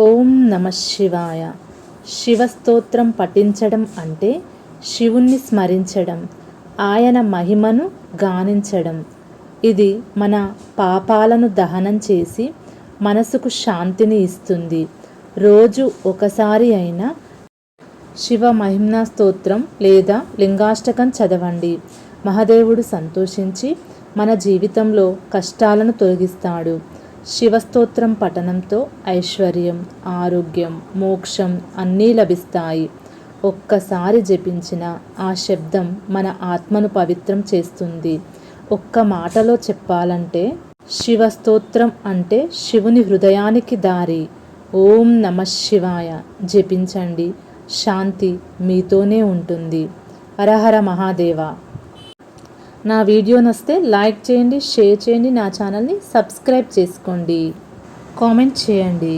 ఓం నమ శివాయ. శివస్తోత్రం పఠించడం అంటే శివుణ్ణి స్మరించడం ఆయన మహిమను గానించడం. ఇది మన పాపాలను దహనం చేసి మనసుకు శాంతిని ఇస్తుంది. రోజు ఒకసారి అయినా శివ మహిమ్నా స్తోత్రం లేదా లింగాష్టకం చదవండి. మహదేవుడు సంతోషించి మన జీవితంలో కష్టాలను తొలగిస్తాడు. శివస్తోత్రం పఠనంతో ఐశ్వర్యం ఆరోగ్యం మోక్షం అన్నీ లభిస్తాయి. ఒక్కసారి జపించిన ఆ శబ్దం మన ఆత్మను పవిత్రం చేస్తుంది. ఒక్క మాటలో చెప్పాలంటే శివస్తోత్రం అంటే శివుని హృదయానికి దారి. ఓం నమ శివాయ. జపించండి. శాంతి మీతోనే ఉంటుంది. హరహర మహాదేవ. నా వీడియో నస్తే లైక్ చేయండి షేర్ చేయండి నా ఛానల్ని సబ్స్క్రైబ్ చేసుకోండి. కామెంట్ చేయండి.